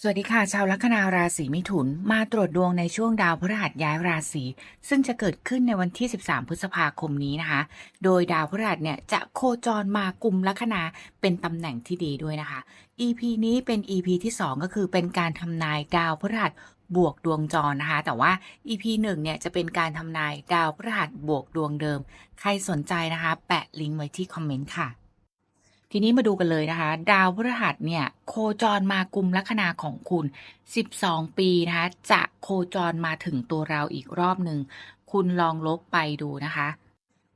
สวัสดีค่ะ ชาวลัคนาราศีมิถุน มาตรวจดวงในช่วงดาวพฤหัสย้ายราศีซึ่งจะเกิดขึ้นในวันที่ 13 พฤษภาคมนี้นะคะ โดยดาวพฤหัสเนี่ยจะโคจรมากุมลัคนาเป็นตำแหน่งที่ดีด้วยนะคะ EP นี้เป็น EP ที่ 2 ก็คือเป็นการทำนายดาวพฤหัสบวกดวงจรนะคะ แต่ว่า EP 1เนี่ยจะเป็นการทำนายดาวพฤหัสบวกดวงเดิม ใครสนใจนะคะ แปะลิงก์ไว้ที่คอมเมนต์ค่ะ ทีนี้มาดูกันเลยนะคะ ดาวพฤหัสเนี่ย โคจรมากุมลัคนาของคุณ 12 ปีนะคะ จะโคจรมาถึงตัวเราอีกรอบหนึ่ง คุณลองลบไปดูนะคะ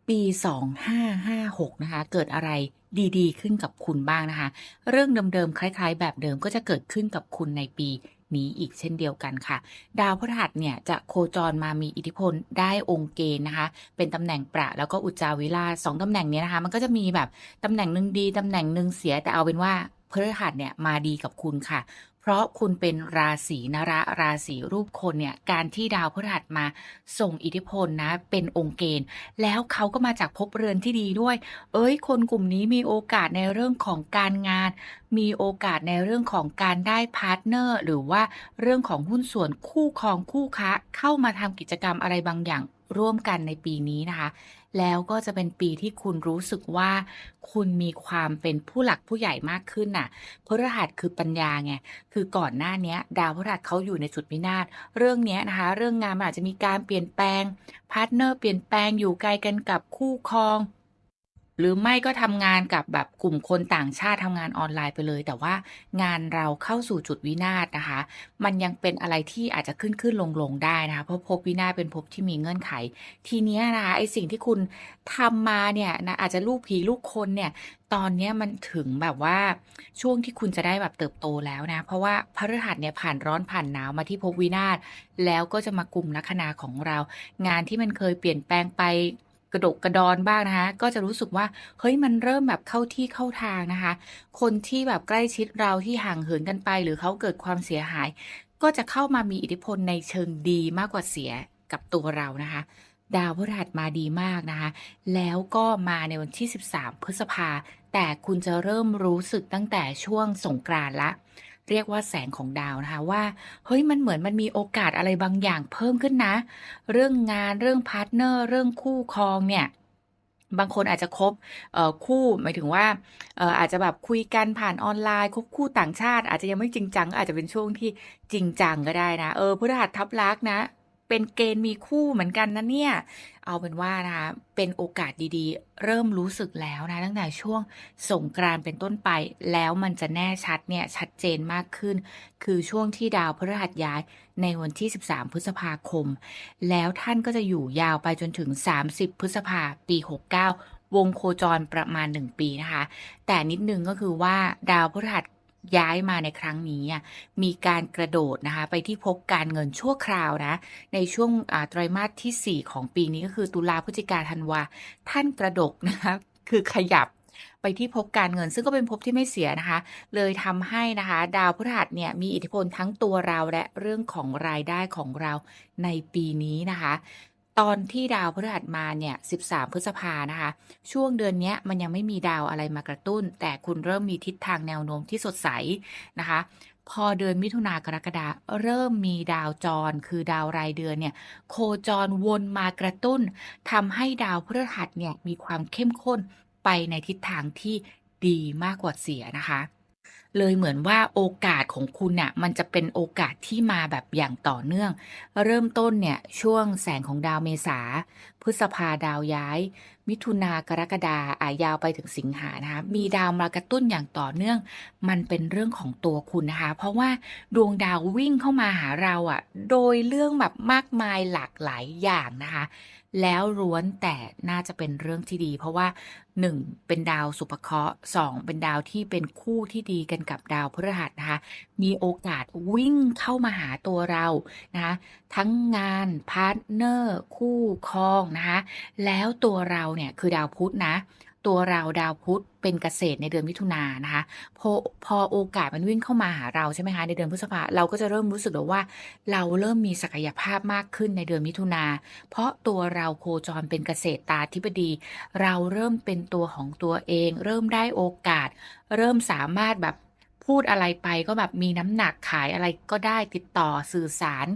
ปี 2556 นะคะ เกิดอะไรดีๆ ขึ้นกับคุณบ้างนะคะ เรื่องเดิมๆ คล้าย ๆ แบบเดิมก็จะเกิดขึ้นกับคุณในปี นี้อีกเช่นเดียวกันค่ะ ดาวพฤหัสเนี่ยจะโคจรมามีอิทธิพลได้องค์เกณฑ์นะคะ เป็นตำแหน่งประแล้วก็อุจจาวิลาสองตำแหน่งนี้นะคะ มันก็จะมีแบบตำแหน่งหนึ่งดีตำแหน่งหนึ่งเสียแต่เอาเป็นว่าพฤหัสเนี่ยมาดีกับคุณค่ะ เพราะคุณเป็นราศีนระราศีรูปคนเนี่ยการที่ดาวพฤหัสมาส่งอิทธิพลนะ เป็นองค์เกณฑ์ แล้วเขาก็มาจากภพเรือนที่ดีด้วย เอ้ย คนกลุ่มนี้มีโอกาสในเรื่องของการงาน มีโอกาสในเรื่องของการได้พาร์ทเนอร์ หรือว่าเรื่องของหุ้นส่วนคู่ครองคู่ค้าเข้ามาทำกิจกรรมอะไรบางอย่าง ร่วมกันในปีนี้นะคะ แล้วก็จะเป็นปีที่คุณรู้สึกว่า คุณมีความเป็นผู้หลักผู้ใหญ่มากขึ้นน่ะพฤหัสคือปัญญาไงคือก่อนหน้านี้ดาวพฤหัสเขาอยู่ในจุดวินาศเรื่องนี้นะคะ เรื่องงานมันอาจจะมีการเปลี่ยนแปลงพาร์ทเนอร์เปลี่ยนแปลงอยู่ไกลกันกับคู่ครอง หรือไม่ก็ทำงานกับแบบกลุ่มคนต่างชาติทำงานออนไลน์ไปเลย แต่ว่างานเราเข้าสู่จุดวินาศนะคะ มันยังเป็นอะไรที่อาจจะขึ้นขึ้นลงลงได้นะคะ เพราะภพวินาศเป็นภพที่มีเงื่อนไข ทีนี้นะคะไอสิ่งที่คุณทำมาเนี่ยนะอาจจะลูกผีลูกคนเนี่ยตอนนี้มันถึงแบบว่าช่วงที่คุณจะได้แบบเติบโตแล้วนะ เพราะว่าพฤหัสเนี่ยผ่านร้อนผ่านหนาวมาที่ภพวินาศแล้วก็จะมากลุ่มลัคนาของเรา งานที่มันเคยเปลี่ยนแปลงไป กระดกกระดอนบ้างนะคะ ก็จะรู้สึกว่าเฮ้ยมันเริ่มแบบเข้าที่เข้าทางนะคะ คนที่แบบใกล้ชิดเราที่ห่างเหินกันไป หรือเขาเกิดความเสียหาย ก็จะเข้ามามีอิทธิพลในเชิงดีมากกว่าเสียกับตัวเรานะคะ ดาวพฤหัสมาดีมากนะคะ แล้วก็มาในวันที่ 13 พฤษภาแต่คุณจะเริ่มรู้สึกตั้งแต่ช่วงสงกรานต์ละ เรียกว่าแสงของดาวนะคะว่าเฮ้ยมันเหมือนมันมีโอกาสอะไรบางอย่างเพิ่มขึ้นนะ เรื่องงานเรื่องพาร์ทเนอร์เรื่องคู่ครองเนี่ยบางคนอาจจะคบคู่หมายถึงว่าอาจจะแบบคุยกันผ่านออนไลน์คบคู่ต่างชาติ อาจจะยังไม่จริงจังก็อาจจะเป็นช่วงที่จริงจังก็ได้นะ เออพฤหัสทับลักษณ์นะ เป็นเกณฑ์มีคู่เหมือนกันนะเนี่ย เอาเป็นว่านะคะเป็นโอกาสดีๆ เริ่มรู้สึกแล้วนะตั้งแต่ช่วงสงกรานเป็นต้นไป แล้วมันจะแน่ชัดเนี่ยชัดเจนมากขึ้น คือช่วงที่ดาวพฤหัสย้ายในวันที่ 13 พฤษภาคม แล้วท่านก็จะอยู่ยาวไปจนถึง 30 พฤษภาปี 69วงโคจรประมาณ 1 ปีนะคะ แต่นิดนึงก็คือว่าดาวพฤหัส ย้ายมาในครั้งนี้มีการกระโดดนะคะ ไปที่พบการเงินชั่วคราวนะ ในช่วงไตรมาสทีสี่ 4 ของปีนี้ก็คือตุลาพฤศจิกาธันวา ท่านกระดกนะคะคือขยับไปที่ภพการเงินซึ่งก็เป็นภพที่ไม่เสียนะคะ เลยทำให้นะคะ ดาวพฤหัสเนี่ยมีอิทธิพลทั้งตัวเราและเรื่องของรายได้ของเราในปีนี้นะคะ ตอนที่ดาวพฤหัสมาเนี่ย 13 พฤษภานะคะ ช่วงเดือนนี้มันยังไม่มีดาวอะไรมากระตุ้น แต่คุณเริ่มมีทิศทางแนวโน้มที่สดใสนะคะ พอเดือนมิถุนากรกฎาเริ่มมีดาวจร คือดาวรายเดือนเนี่ย โคจรวนมากระตุ้นทำให้ดาวพฤหัสเนี่ยมีความเข้มข้นไปในทิศทางที่ดีมากกว่าเสียนะคะ เลยเหมือนว่าโอกาสของคุณน่ะ มันจะเป็นโอกาสที่มาแบบอย่างต่อเนื่อง เริ่มต้นเนี่ยช่วงแสงของดาวเมษา พฤษภาดาวย้าย มิถุนากรกฎาอายาวไปถึงสิงหานะคะ มีดาวมากระตุ้นอย่างต่อเนื่อง มันเป็นเรื่องของตัวคุณนะคะ เพราะว่าดวงดาววิ่งเข้ามาหาเราอะ่ะ โดยเรื่องแบบมากมายหลากหลายอย่างนะคะ แล้วล้วนแต่น่าจะเป็นเรื่องที่ดี เพราะว่า 1. เป็นดาวสุภเคราะห์ 2. เป็นดาวที่เป็นคู่ที่ดีกันกับดาวพฤหัสนะคะ มีโอกาสวิ่งเข้ามาหาตัวเรานะคะ ทั้งงานพาร์ทเนอร์ คู่ครองนะคะแล้วตัวเราเนี่ยคือดาวพุธนะ ตัวเราดาวพุธเป็นเกษตรในเดือนมิถุนายนนะคะพอพอโอกาสมันวิ่งเข้ามาหาเราใช่ไหมคะในเดือนพฤษภาเราก็จะเริ่มรู้สึกแล้วว่า เราเริ่มมีศักยภาพมากขึ้นในเดือนมิถุนา เพราะตัวเราโคจรเป็นเกษตรตาธิบดี เราเริ่มเป็นตัวของตัวเอง เริ่มได้โอกาส เริ่มสามารถแบบ พูดอะไรไปก็แบบมีน้ำหนักขายอะไรก็ได้ติดต่อสื่อสาร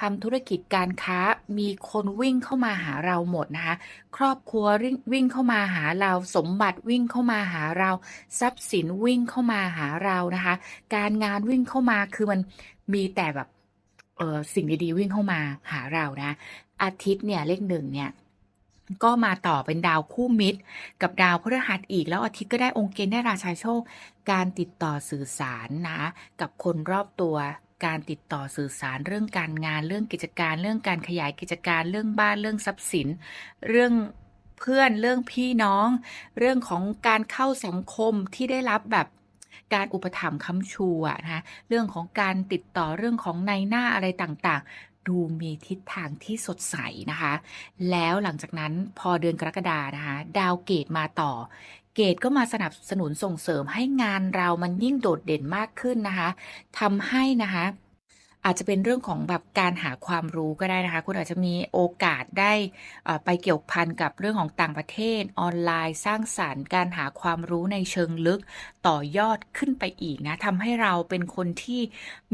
ทำธุรกิจการค้ามีคนวิ่งเข้ามาหาเราหมดนะคะ ครอบครัววิ่งวิ่งเข้ามาหาเราสมบัติวิ่งเข้ามาหาเรา ทรัพย์สินวิ่งเข้ามาหาเรานะคะ การงานวิ่งเข้ามาคือมันมีแต่แบบเออสิ่งดีๆวิ่งเข้ามาหาเรานะ อาทิตย์เนี่ยเลขหนึ่งเนี่ย ก็มาต่อเป็นดาวคู่มิตร กับดาวพฤหัสอีกแล้วอาทิตย์ก็ได้องค์เกณฑ์ได้ราชาโชค การติดต่อสื่อสารนะกับคนรอบตัวการติดต่อสื่อสารเรื่องการงานเรื่องกิจการเรื่องการขยายกิจการเรื่องบ้านเรื่องทรัพย์สิน เรื่องเพื่อนเรื่องพี่น้อง เรื่องของการเข้าสังคมที่ได้รับแบบการอุปถัมภ์ค้ำชูอะนะเรื่องของการติดต่อเรื่องของในหน้าอะไรต่างๆ ดูมีทิศทางที่สดใสนะคะ แล้วหลังจากนั้นพอเดือนกรกฎานะคะ ดาวเกตมาต่อ เกตก็มาสนับสนุนส่งเสริมให้งานเรามันยิ่งโดดเด่นมากขึ้นนะคะทำให้นะคะอาจจะเป็นเรื่องของแบบการหาความรู้ก็ได้นะคะ คุณอาจจะมีโอกาสได้ไปเกี่ยวพันกับเรื่องของต่างประเทศออนไลน์สร้างสารรค์ การหาความรู้ในเชิงลึกต่อยอดขึ้นไปอีกนะทำให้เราเป็นคนที่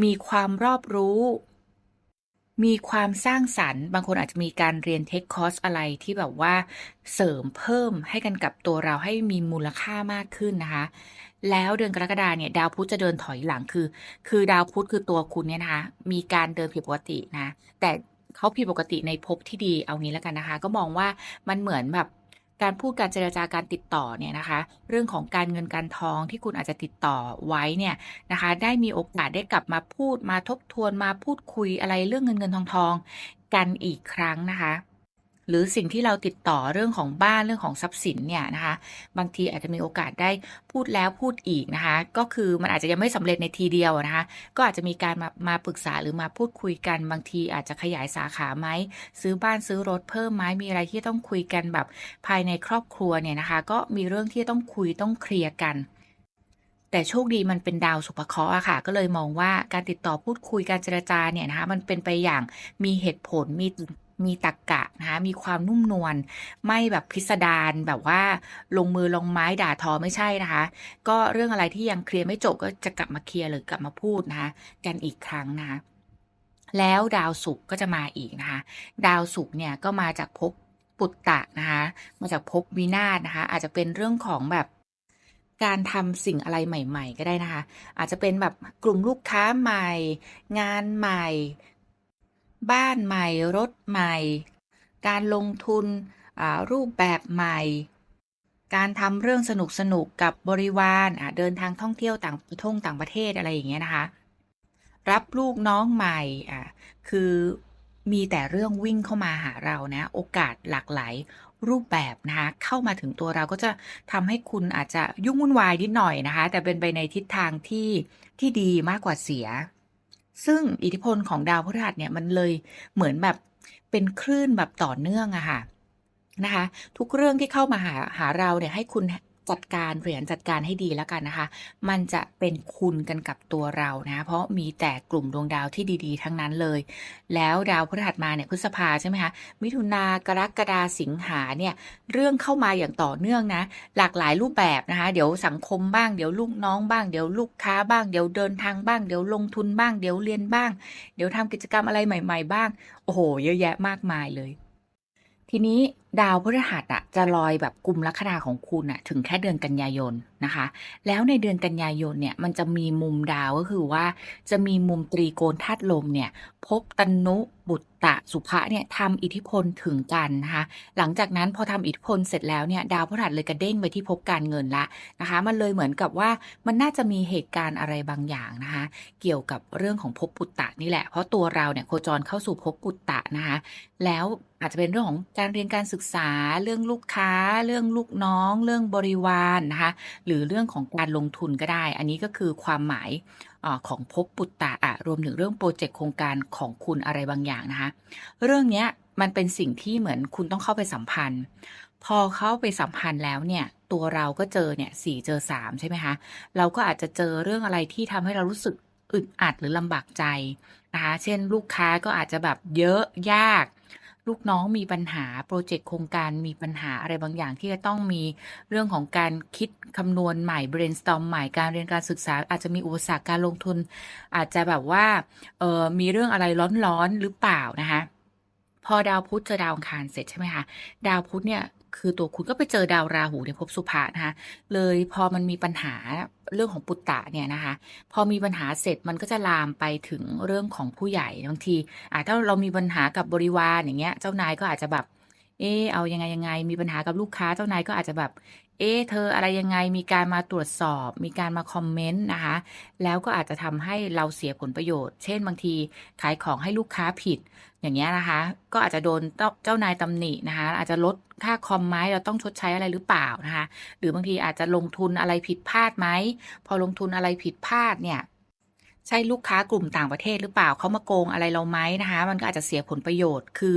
มีความรอบรู้ มีความสร้างสรรค์ บางคนอาจจะมีการเรียนเทคคอร์สอะไรที่แบบว่าเสริมเพิ่มให้กันกับตัวเราให้มีมูลค่ามากขึ้นนะคะ แล้วเดือนกรกฎาเนี่ย ดาวพุธจะเดินถอยหลังคือ คือดาวพุธคือตัวคุณเนี่ยนะคะ มีการเดินผิดปกตินะ แต่เขาผิดปกติในภพที่ดีเอางี้แล้วกันนะคะ ก็มองว่ามันเหมือนแบบ การพูดการเจรจาการติดต่อเนี่ยนะคะ เรื่องของการเงินการทองที่คุณอาจจะติดต่อไว้เนี่ยนะคะ ได้มีโอกาสได้กลับมาพูดมาทบทวนมาพูดคุยอะไรเรื่องเงินเงินทองทองกันอีกครั้งนะคะ หรือสิ่งที่เราติดต่อเรื่องของบ้านเรื่องของทรัพย์สินเนี่ยนะคะ บางทีอาจจะมีโอกาสได้พูดแล้วพูดอีกนะคะ ก็คือมันอาจจะยังไม่สำเร็จในทีเดียวนะคะ ก็อาจจะมีการมามาปรึกษาหรือมาพูดคุยกัน บางทีอาจจะขยายสาขาไหมซื้อบ้านซื้อรถเพิ่มไหมมีอะไรที่ต้องคุยกันแบบภายในครอบครัวเนี่ยนะคะ ก็มีเรื่องที่ต้องคุยต้องเคลียร์กันแต่โชคดีมันเป็นดาวสุภเคราะห์อะค่ะ ก็เลยมองว่าการติดต่อพูดคุยการเจรจาเนี่ยนะคะ มันเป็นไปอย่างมีเหตุผลมี มีตรรกะนะคะมีความนุ่มนวลไม่แบบพิสดารแบบว่าลงมือลงไม้ด่าทอไม่ใช่นะคะ ก็เรื่องอะไรที่ยังเคลียร์ไม่จบก็จะกลับมาเคลียร์หรือกลับมาพูดนะคะกันอีกครั้งนะคะแล้วดาวศุกร์ก็จะมาอีกนะคะ ดาวศุกร์เนี่ยก็มาจากภพปุตตะนะคะ มาจากภพวินาศนะคะ อาจจะเป็นเรื่องของแบบการทำสิ่งอะไรใหม่ ๆ ก็ได้นะคะ อาจจะเป็นแบบกลุ่มลูกค้าใหม่ งานใหม่ บ้านใหม่ รถใหม่ การลงทุนรูปแบบใหม่ การทำเรื่องสนุกสนุกกับบริวารเดินทางท่องเที่ยวต่างประท่งต่างประเทศอะไรอย่างเงี้ยนะคะ รับลูกน้องใหม่คือมีแต่เรื่องวิ่งเข้ามาหาเรานะ โอกาสหลากหลายรูปแบบนะคะ เข้ามาถึงตัวเราก็จะทำให้คุณอาจจะยุ่งวุ่นวายนิดหน่อยนะคะ แต่เป็นไปในทิศทางที่ที่ดีมากกว่าเสีย ซึ่งอิทธิพลของดาวพฤหัสเนี่ยมันเลยเหมือนแบบเป็นคลื่นแบบต่อเนื่องอะค่ะนะคะ ทุกเรื่องที่เข้ามาหาหาเราเนี่ยให้คุณ จัดการบริหารจัดการให้ดีแล้วกันนะคะ มันจะเป็นคุณกันกับตัวเรานะ เพราะมีแต่กลุ่มดวงดาวที่ดีๆ ทั้งนั้นเลย แล้วดาวพฤหัสมาเนี่ยพฤษภาใช่ไหมคะ มิถุนากรกฎาสิงหาเนี่ยเรื่องเข้ามาอย่างต่อเนื่องนะ หลากหลายรูปแบบนะคะ เดี๋ยวสังคมบ้าง เดี๋ยวลูกน้องบ้าง เดี๋ยวลูกค้าบ้าง เดี๋ยวเดินทางบ้าง เดี๋ยวลงทุนบ้าง เดี๋ยวเรียนบ้าง เดี๋ยวทำกิจกรรมอะไรใหม่ ๆ บ้าง โอ้โห เยอะแยะมากมายเลย ทีนี้ ดาวพฤหัสอะจะลอยแบบกลุ่มลัคนาของคุณอะถึงแค่เดือนกันยายน นะคะ แล้วในเดือนกันยายนเนี่ยมันจะมีมุมดาวก็คือว่า จะมีมุมตรีโกณธาตุลมเนี่ยพบตนุบุตตะสุภะเนี่ยทำอิทธิพลถึงกันนะคะหลังจากนั้นพอทำอิทธิพลเสร็จแล้วเนี่ยดาวพฤหัสเลยกระเด้งไปที่ภพการเงินละนะคะ มันเลยเหมือนกับว่ามันน่าจะมีเหตุการณ์อะไรบางอย่างนะคะ เกี่ยวกับเรื่องของภพปุตตะนี่แหละ เพราะตัวเราเนี่ยโคจรเข้าสู่ภพปุตตะนะคะ แล้วอาจจะเป็นเรื่องของการเรียนการศึกษาเรื่องลูกค้า เรื่องลูกน้อง เรื่องบริวารนะคะหรือเรื่องของการลงทุนก็ได้ อันนี้ก็คือความหมายอของภพปุตตะรวมถึงเรื่องโปรเจกต์โครงการของคุณอะไรบางอย่างนะคะ เรื่องเนี้ยมันเป็นสิ่งที่เหมือนคุณต้องเข้าไปสัมพันธ์ พอเข้าไปสัมพันธ์แล้วเนี่ย ตัวเราก็เจอเนี่ย4เจอ3ใช่ไหมคะ เราก็อาจจะเจอเรื่องอะไรที่ทำให้เรารู้สึกอึดอัดหรือลำบากใจนะคะ เช่น ลูกค้าก็อาจจะแบบเยอะยาก ลูกน้องมีปัญหา โปรเจกต์โครงการมีปัญหาอะไรบางอย่างที่จะต้องมีเรื่องของการคิดคำนวณใหม่ brainstorm ใหม่การเรียนการศึกษา อาจจะมีอุปสรรคการลงทุน อาจจะแบบว่าเออมีเรื่องอะไรร้อนๆหรือเปล่านะคะพอดาวพุธเจอดาวอังคารเสร็จใช่ไหมคะดาวพุธเนี่ย คือตัวคุณก็ไปเจอดาวราหูในภพสุภะนะคะ เลยพอมันมีปัญหาเรื่องของปุตตะเนี่ยนะคะ พอมีปัญหาเสร็จมันก็จะลามไปถึงเรื่องของผู้ใหญ่บางทีอ่าถ้าเรามีปัญหากับบริวารอย่างเงี้ย เจ้านายก็อาจจะแบบเออเอายังไงๆมีปัญหากับลูกค้าเจ้านายก็อาจจะแบบ เเอ๊เธออะไรยังไงมีการมาตรวจสอบ มีการมาคอมเมนต์นะคะ แล้วก็อาจจะทำให้เราเสียผลประโยชน์ เช่นบางทีขายของให้ลูกค้าผิด อย่างเงี้ยนะคะ ก็อาจจะโดนเจ้านายตำหนินะคะ อาจจะลดค่าคอมไหมเราต้องชดใช้อะไรหรือเปล่านะคะ หรือบางทีอาจจะลงทุนอะไรผิดพลาดไหม พอลงทุนอะไรผิดพลาดเนี่ยใช่ลูกค้ากลุ่มต่างประเทศหรือเปล่าเขามาโกงอะไรเราไหมนะคะ มันก็อาจจะเสียผลประโยชน์คือ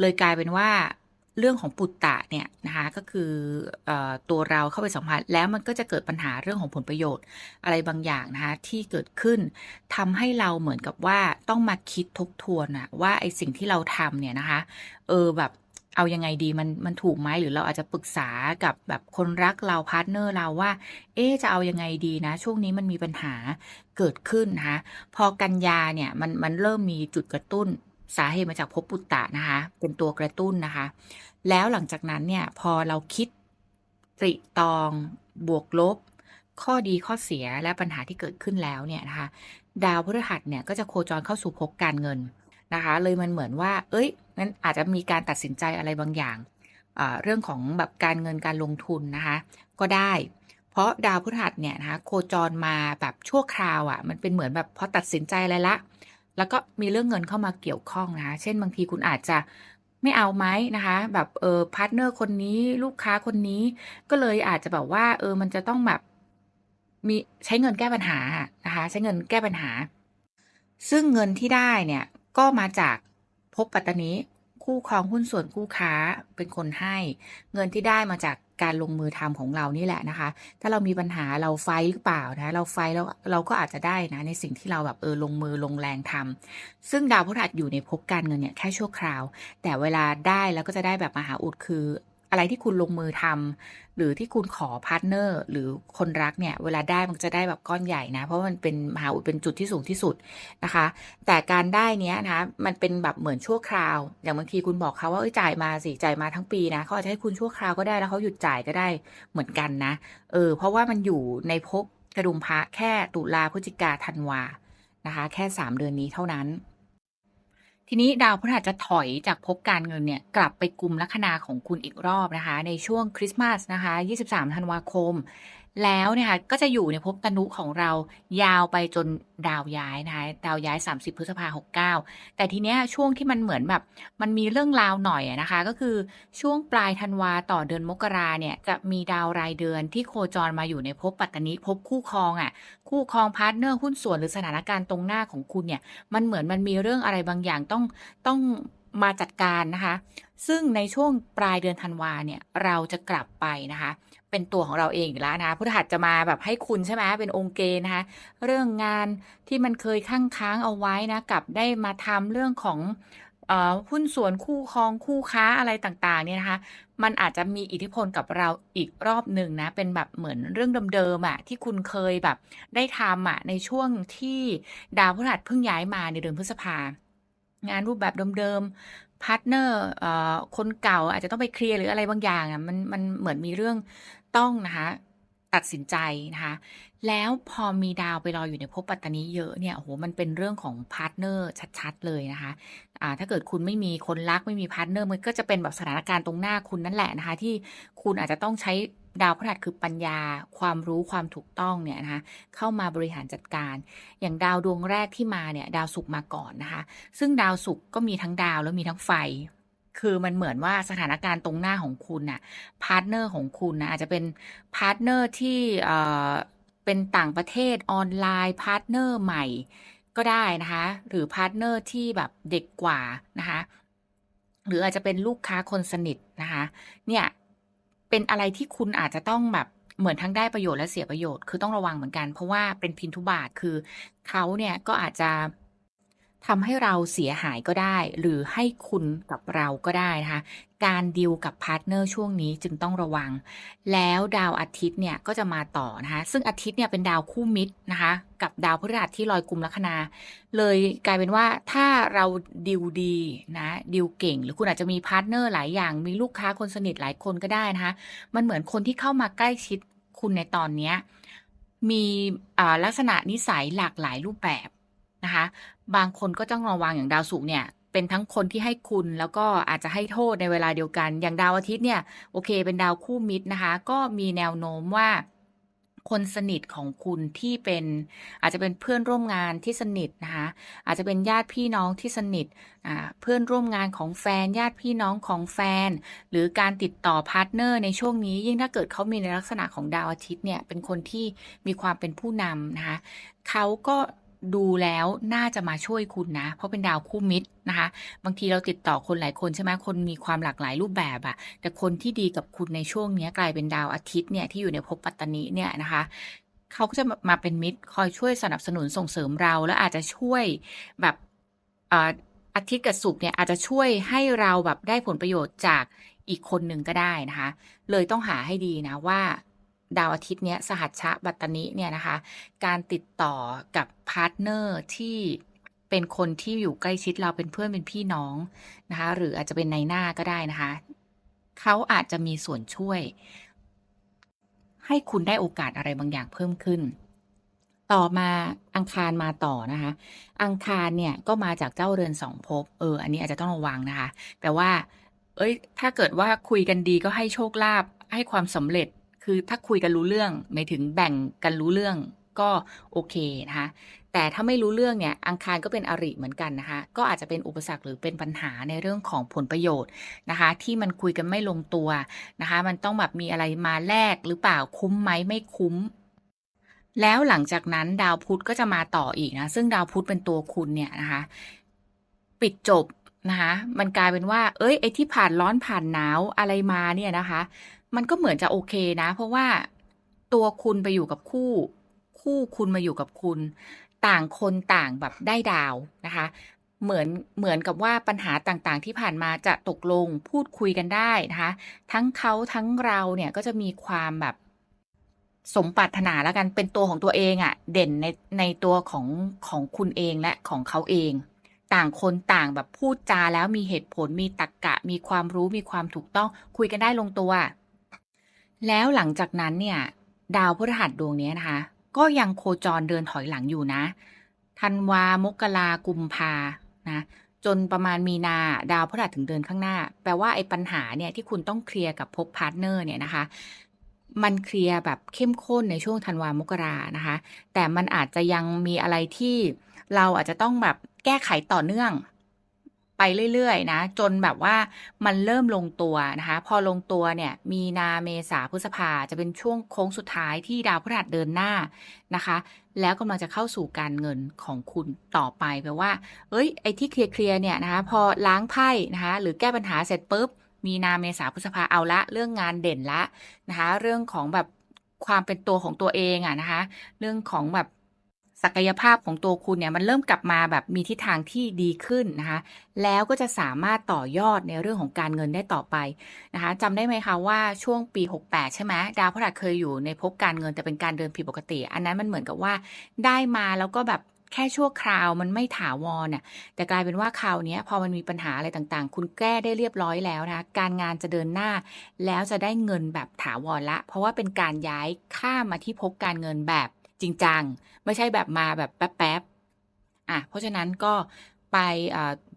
เลยกลายเป็นว่า เรื่องของปุตตะเนี่ยนะคะก็คืออตัวเราเข้าไปสัมพันธ์แล้วมันก็จะเกิดปัญหาเรื่องของผลประโยชน์ อะไรบางอย่างนะคะที่เกิดขึ้นทำให้เราเหมือนกับว่าต้องมาคิดทบทวนนะว่าไอสิ่งที่เราทำเนี่ยนะคะเออแบบเอายังไงดีมันมันถูกไหมหรือเราอาจจะปรึกษากับแบบคนรักเราพาร์ตเนอร์เราว่า เอ๊จะเอายังไงดีนะ ช่วงนี้มันมีปัญหาเกิดขึ้นนะคะพอกันยาเนี่ยมันมันเริ่มมีจุดกระตุ้น สาเหตุมาจากภพปุตตะนะคะ เป็นตัวกระตุ้นนะคะ แล้วหลังจากนั้นเนี่ยพอเราคิดตริตองบวกลบ ข้อดีข้อเสียและปัญหาที่เกิดขึ้นแล้วเนี่ยนะคะ ดาวพฤหัสเนี่ยก็จะโคจรเข้าสู่ภพการเงินนะคะ เลยมันเหมือนว่าเฮ้ยงั้นอาจจะมีการตัดสินใจอะไรบางอย่างเรื่องของแบบการเงินการลงทุนนะคะ ก็ได้ เพราะดาวพฤหัสเนี่ยนะคะโคจรมาแบบชั่วคราวอะมันเป็นเหมือนแบบพอตัดสินใจอะไรล้ว แล้วก็มีเรื่องเงินเข้ามาเกี่ยวข้องนะคะเช่นบางทีคุณอาจจะไม่เอาไหมนะคะ แบบเออพาร์ตเนอร์คนนี้ลูกค้าคนนี้ ก็เลยอาจจะแบบว่าเออมันจะต้องแบบมีใช้เงินแก้ปัญหานะคะ ใช้เงินแก้ปัญหา ซึ่งเงินที่ได้เนี่ยก็มาจากภพปัตตนิคู่ครองหุ้นส่วนคู่ค้าเป็นคนให้ เงินที่ได้มาจาก การลงมือทำของเรานี่แหละนะคะ ถ้าเรามีปัญหาเราไฟหรือเปล่านะเราไฟแล้วเราก็อาจจะได้นะในสิ่งที่เราแบบเออลงมือลงแรงทำซึ่งดาวพฤหัสอยู่ในภพการเงินเนี่ยแค่ชั่วคราว แต่เวลาได้แล้วก็จะได้แบบมหาอุดคือ อะไรที่คุณลงมือทำหรือที่คุณขอพาร์ตเนอร์หรือคนรักเนี่ย เวลาได้มันจะได้แบบก้อนใหญ่นะ เพราะมันเป็นมหาอุดเป็นจุดที่สูงที่สุดนะคะ แต่การได้เนี้ยนะมันเป็นแบบเหมือนชั่วคราว อย่างบางทีคุณบอกเขาว่าเฮ้ยจ่ายมาสิจ่ายมาทั้งปีนะเขาอาจจะให้คุณชั่วคราวก็ได้แล้วเขาหยุดจ่ายก็ได้เหมือนกันนะ เออ เพราะว่ามันอยู่ในภพกระดุมพระแค่ตุลาพฤศจิกาธันวานะคะ แค่ 3 เดือนนี้เท่านั้น ทีนี้ดาวพฤหัสจะถอยจากภพการเงินเนี่ยกลับไปกลุ่มลัคนาของคุณอีกรอบนะคะ ในช่วงคริสต์มาสนะคะ 23 ธันวาคม แล้วเนี่ยค่ะก็จะอยู่ในภพตนุของเรายาวไปจนดาวย้ายนะคะดาวย้าย 30 พฤษภา69แต่ทีเนี้ยช่วงที่มันเหมือนแบบ มันมีเรื่องราวหน่อยอะนะคะ ก็คือช่วงปลายธันวาต่อเดือนมกราเนี่ยจะมีดาวรายเดือนที่โคจรมาอยู่ในภพปัตตนิภพคู่ครองอะคู่ครองพาร์ตเนอร์หุ้นส่วนหรือสถานการณ์ตรงหน้าของคุณเนี่ยมันเหมือนมันมีเรื่องอะไรบางอย่างต้องต้องมาจัดการนะคะ ซึ่งในช่วงปลายเดือนธันวาเนี่ยเราจะกลับไปนะคะ เป็นตัวของเราเองอีกแล้วนะคะพฤหัสจะมาแบบให้คุณใช่ไหมเป็นองค์เกณฑ์นะคะ เรื่องงานที่มันเคยคั่งค้างเอาไว้นะกับได้มาทำเรื่องของหุ้นส่วนคู่ครองคู่ค้าอะไรต่างๆ เนี่ยนะคะ มันอาจจะมีอิทธิพลกับเราอีกรอบหนึ่งนะ เป็นแบบเหมือนเรื่องเดิมๆอะที่คุณเคยแบบได้ทำอะในช่วงที่ดาวพฤหัสเพิ่งย้ายมาในเดือนพฤษภางานรูปแบบเดิมๆพาร์ตเนอร์คนเก่าอาจจะต้องไปเคลียร์หรืออะไรบางอย่างอะมันมันเหมือนมีเรื่อง ต้องนะคะตัดสินใจนะคะแล้วพอมีดาวไปรออยู่ในภพปัตตนิเยอะเนี่ยโอ้โฮมันเป็นเรื่องของพาร์ตเนอร์ชัด ๆ เลยนะคะอ่าถ้าเกิดคุณไม่มีคนรักไม่มีพาร์ตเนอร์มันก็จะเป็นแบบสถานการณ์ตรงหน้าคุณนั่นแหละนะคะที่คุณอาจจะต้องใช้ดาวพฤหัสคือปัญญาความรู้ความถูกต้องเนี่ยนะคะเข้ามาบริหารจัดการ อย่างดาวดวงแรกที่มาเนี่ยดาวศุกร์มาก่อนนะคะ ซึ่งดาวศุกร์ก็มีทั้งดาวแล้วมีทั้งไฟ คือมันเหมือนว่าสถานการณ์ตรงหน้าของคุณน่ะพาร์ตเนอร์ของคุณนะอาจจะเป็นพาร์ตเนอร์ที่เอ่อเป็นต่างประเทศออนไลน์พาร์ตเนอร์ใหม่ก็ได้นะคะ หรือพาร์ตเนอร์ที่แบบเด็กกว่านะคะ หรืออาจจะเป็นลูกค้าคนสนิทนะคะ เนี่ยเป็นอะไรที่คุณอาจจะต้องแบบเหมือนทั้งได้ประโยชน์และเสียประโยชน์ คือต้องระวังเหมือนกัน เพราะว่าเป็นพินทุบาทคือเขาเนี่ยก็อาจจะ ทำให้เราเสียหายก็ได้ หรือให้คุณกับเราก็ได้นะคะ การดีลกับพาร์ทเนอร์ช่วงนี้จึงต้องระวัง แล้วดาวอาทิตย์เนี่ยก็จะมาต่อนะคะ ซึ่งอาทิตย์เนี่ยเป็นดาวคู่มิตรนะคะ กับดาวพฤหัสที่ลอยกลุ่มลัคนา เลยกลายเป็นว่าถ้าเราดีลดีนะดีลเก่ง หรือคุณอาจจะมีพาร์ทเนอร์หลายอย่าง มีลูกค้าคนสนิทหลายคนก็ได้นะคะ มันเหมือนคนที่เข้ามาใกล้ชิดคุณในตอนเนี้ยมีลักษณะนิสัยหลากหลายรูปแบบ นะคะ บางคนก็ต้องระวังอย่างดาวศุกร์เนี่ยเป็นทั้งคนที่ให้คุณแล้วก็อาจจะให้โทษในเวลาเดียวกัน อย่างดาวอาทิตย์เนี่ยโอเค เป็นดาวคู่มิตรนะคะ ก็มีแนวโน้มว่าคนสนิทของคุณที่เป็นอาจจะเป็นเพื่อนร่วมงานที่สนิทนะคะอาจจะเป็นญาติพี่น้องที่สนิทเพื่อนร่วมงานของแฟน ญาติพี่น้องของแฟน หรือการติดต่อพาร์ทเนอร์ในช่วงนี้ ยิ่งถ้าเกิดเขามีในลักษณะของดาวอาทิตย์เนี่ยเป็นคนที่มีความเป็นผู้นำนะคะเขาก็ ดูแล้วน่าจะมาช่วยคุณนะ เพราะเป็นดาวคู่มิตรนะคะ บางทีเราติดต่อคนหลายคนใช่ไหมคนมีความหลากหลายรูปแบบอะแต่คนที่ดีกับคุณในช่วงนี้กลายเป็นดาวอาทิตย์เนี่ยที่อยู่ในภพปัตตนิเนี่ยนะคะเขาก็จะมาเป็นมิตรคอยช่วยสนับสนุนส่งเสริมเรา แล้วอาจจะช่วยแบบอาอาทิตย์กับศุกร์เนี่ยอาจจะช่วยให้เราแบบได้ผลประโยชน์จากอีกคนหนึ่งก็ได้นะคะ เลยต้องหาให้ดีนะว่า ดาวอาทิตย์เนี้ยสหัชชะบัตตนิเนี่ยนะคะ การติดต่อกับพาร์ทเนอร์ที่เป็นคนที่อยู่ใกล้ชิดเราเป็นเพื่อนเป็นพี่น้องนะคะ หรืออาจจะเป็นในหน้าก็ได้นะคะ เขาอาจจะมีส่วนช่วย ให้คุณได้โอกาสอะไรบางอย่างเพิ่มขึ้น ต่อมาอังคารมาต่อนะคะ อังคารเนี่ยก็มาจากเจ้าเรือนสองภพเออ อันนี้อาจจะต้องระวังนะคะ แต่ว่า เอ้ย ถ้าเกิดว่าคุยกันดีก็ให้โชคลาภให้ความสำเร็จ คือถ้าคุยกันรู้เรื่องหมายถึงแบ่งกันรู้เรื่องก็โอเคนะคะแต่ถ้าไม่รู้เรื่องเนี่ยอังคารก็เป็นอริเหมือนกันนะคะ ก็อาจจะเป็นอุปสรรคหรือเป็นปัญหาในเรื่องของผลประโยชน์นะคะ ที่มันคุยกันไม่ลงตัวนะคะ มันต้องแบบมีอะไรมาแลกหรือเปล่าคุ้มไหมไม่คุ้ม แล้วหลังจากนั้นดาวพุธก็จะมาต่ออีกนะ ซึ่งดาวพุธเป็นตัวคุณเนี่ยนะคะ ปิดจบนะคะ มันกลายเป็นว่า เอ้ยไอ้ที่ผ่านร้อนผ่านหนาวอะไรมาเนี่ยนะคะ มันก็เหมือนจะโอเคนะ เพราะว่าตัวคุณไปอยู่กับคู่ คู่คุณมาอยู่กับคุณ ต่างคนต่างแบบได้ดาวนะคะ เหมือนเหมือนกับว่าปัญหาต่างๆ ที่ผ่านมาจะตกลงพูดคุยกันได้นะคะ ทั้งเขาทั้งเราเนี่ยก็จะมีความแบบสมปรารถนาแล้วกันเป็นตัวของตัวเองอะ่ะ เด่นในในตัวของของคุณเองและของเขาเอง ต่างคนต่างแบบพูดจาแล้วมีเหตุผลมีตรกกะ มีความรู้มีความถูกต้องคุยกันได้ลงตัว แล้วหลังจากนั้นเนี่ย ดาวพฤหัสดวงนี้นะคะ ก็ยังโคจรเดินถอยหลังอยู่นะธันวามกรากุมภานะ จนประมาณมีนาดาวพฤหัสถึงเดินข้างหน้า แปลว่าไอ้ปัญหาเนี่ยที่คุณต้องเคลียร์กับภพพาร์ทเนอร์เนี่ยนะคะ มันเคลียร์แบบเข้มข้นในช่วงธันวามกรานะคะ แต่มันอาจจะยังมีอะไรที่เราอาจจะต้องแบบแก้ไขต่อเนื่อง ไปเรื่อยๆนะ จนแบบว่ามันเริ่มลงตัวนะคะ พอลงตัวเนี่ย มีนาเมษาพฤษภาจะเป็นช่วงโค้งสุดท้ายที่ดาวพฤหัสเดินหน้านะคะ แล้วกำลังจะเข้าสู่การเงินของคุณต่อไปแปลว่า เอ้ย ไอ้ที่เคลียร์ๆเนี่ยนะคะ พอล้างไพ่นะคะ หรือแก้ปัญหาเสร็จปุ๊บ มีนาเมษาพฤษภาเอาละ เรื่องงานเด่นละนะคะ เรื่องของแบบความเป็นตัวของตัวเองอะนะคะ เรื่องของแบบ ศักยภาพของตัวคุณเนี่ยมันเริ่มกลับมาแบบมีทิศทางที่ดีขึ้นนะคะ แล้วก็จะสามารถต่อยอดในเรื่องของการเงินได้ต่อไปนะคะจำได้ไหมคะว่าช่วงปี 68 ใช่ไหมดาวพฤหัสเคยอยู่ในภพการเงินแต่เป็นการเดินผิดปกติ อันนั้นมันเหมือนกับว่าได้มาแล้วก็แบบแค่ชั่วคราวมันไม่ถาวรน่ะแต่กลายเป็นว่าคราวนี้พอมันมีปัญหาอะไรต่างๆ คุณแก้ได้เรียบร้อยแล้วนะคะการงานจะเดินหน้า แล้วจะได้เงินแบบถาวรละ เพราะว่าเป็นการย้ายข้ามมาที่ภพการเงินแบบ จริงจัง ไม่ใช่แบบมาแบบแป๊บๆอะเพราะฉะนั้นก็ไป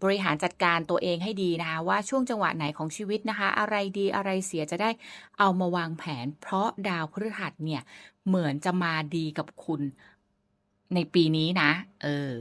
บริหารจัดการตัวเองให้ดีนะคะว่าช่วงจังหวะไหนของชีวิตนะคะ อะไรดีอะไรเสียจะได้เอามาวางแผน เพราะดาวพฤหัสเนี่ยเหมือนจะมาดีกับคุณในปีนี้นะ เออ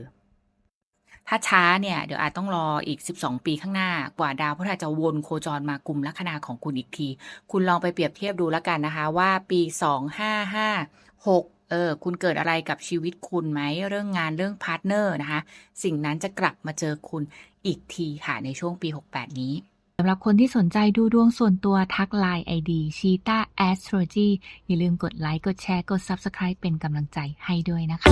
ถ้าช้าเนี่ย เดี๋ยวอาจต้องรออีก 12 ปีข้างหน้ากว่าดาวพฤหัสจะวนโคจรมากลุ่มลัคนาของคุณอีกที คุณลองไปเปรียบเทียบดูแล้วกันนะคะ ว่าปี 2556 เออ คุณเกิดอะไรกับชีวิตคุณไหม เรื่องงานเรื่องพาร์ทเนอร์นะคะ สิ่งนั้นจะกลับมาเจอคุณอีกทีค่ะ ในช่วงปี 68 นี้สำหรับคนที่สนใจดูดวงส่วนตัวทักไลน์ไอดีชีตาแอสโทรจีอย่าลืมกดไลค์ กดแชร์ กด Subscribe เป็นกำลังใจให้ด้วยนะคะ